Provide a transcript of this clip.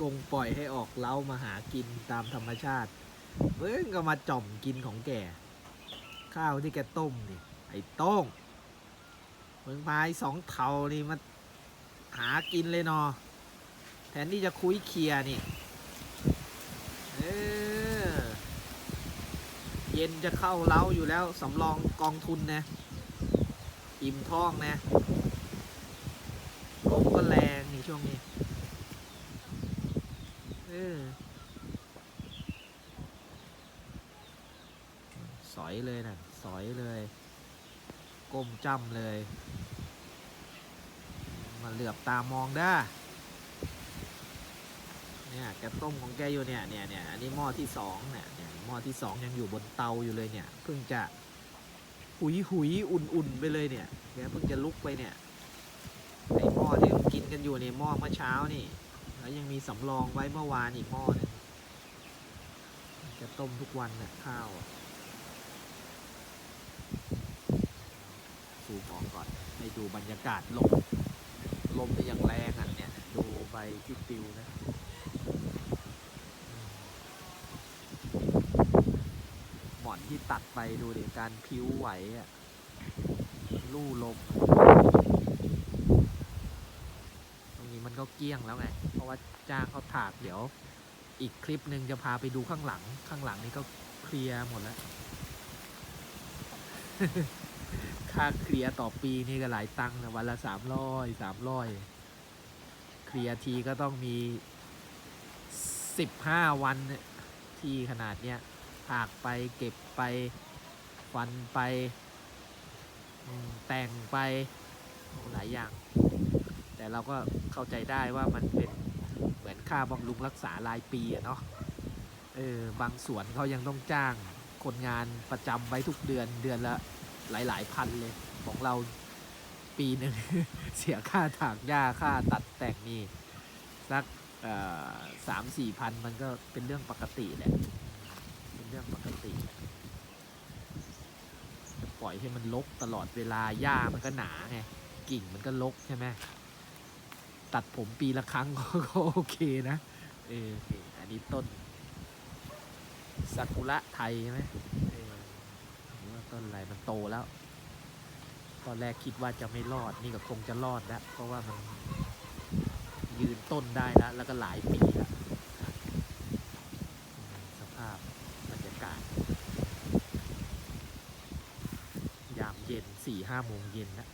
กงปล่อยให้ออกเล้ามาหากินตามธรรมชาติเอ้ยก็มาจ่อมกินของแก ข้าวที่แกต้มนี่ไอ้โต้งมึงพายสองเทานี่มาหากินเลยเนาะแทนที่จะคุยเคลียนี่เออเย็นจะเข้าเล้าอยู่แล้วสำรองกองทุนนะอิ่มท้องนะลมก็แรงนี่ช่วงนี้ เออสอยเลยนะสอยเลยก้มจ้ำเลย มาเหลือบตามองได้าเนี่ยแกต้มของแกอยู่เนี่ยเนี่ยเนี่ยอันนี้หม้อที่สองเนี่ยเนี่ยหม้อที่สองยังอยู่บนเตาอยู่เลยเนี่ยเพิ่งจะหุยหุยๆอุ่นไปเลยเนี่ยแกเพิ่งจะลุกไปเนี่ยไอหม้อที่กินกันอยู่เนี่ยหม้อเมื่อเช้านี่ แล้วยังมีสำรองไว้เมื่อวานอีกหม้อนึงแกต้มทุกวันเนี่ยข้าวสูบออกก่อน ให้ดูบรรยากาศลม ลมเป็นอย่างแรงอะเนี่ย ดูใบที่ปิวนะหมอนที่ตัดไปดูดิการพิ้วไหวอะลู่ลม ก็เกลี้ยงแล้วไง เพราะว่าจ้างเขาถากเดี๋ยว อีกคลิปหนึ่งจะพาไปดูข้างหลัง ข้างหลังนี่ก็เคลียร์หมดแล้ว ค่าเคลียร์ต่อปีนี่ก็หลายตังค์นะวันละสามร้อยสามร้อยเคลียร์ทีก็ต้องมีสิบห้าวันที่ขนาดเนี้ยถากไปเก็บไปฟันไปแต่งไปหลายอย่าง แต่เราก็เข้าใจได้ว่ามันเป็นเหมือนค่าบำรุงรักษารายปีอะเนาะเออบางสวนเขายังต้องจ้างคนงานประจำไว้ทุกเดือนเดือนละหลาย ๆ พันเลยของเราปีหนึ่ง เสียค่าถากหญ้าค่าตัดแต่งนี่สักสามสี่พันมันก็เป็นเรื่องปกติแหละเป็นเรื่องปกติแหละปล่อยให้มันลกตลอดเวลาหญ้ามันก็หนาไงกิ่งมันก็ลกใช่ไหม ตัดผมปีละครั้งก็โอเคนะ เอออันนี้ต้นซากุระไทยใช่ไหมเออต้นอะไรมันโตแล้ว ตอนแรกคิดว่าจะไม่รอด นี่ก็คงจะรอดแล้ว เพราะว่ามันยืนต้นได้แล้วแล้วก็หลายปีแล้วสภาพบรรยากาศ ยามเย็นสี่ห้าโมงเย็นนะ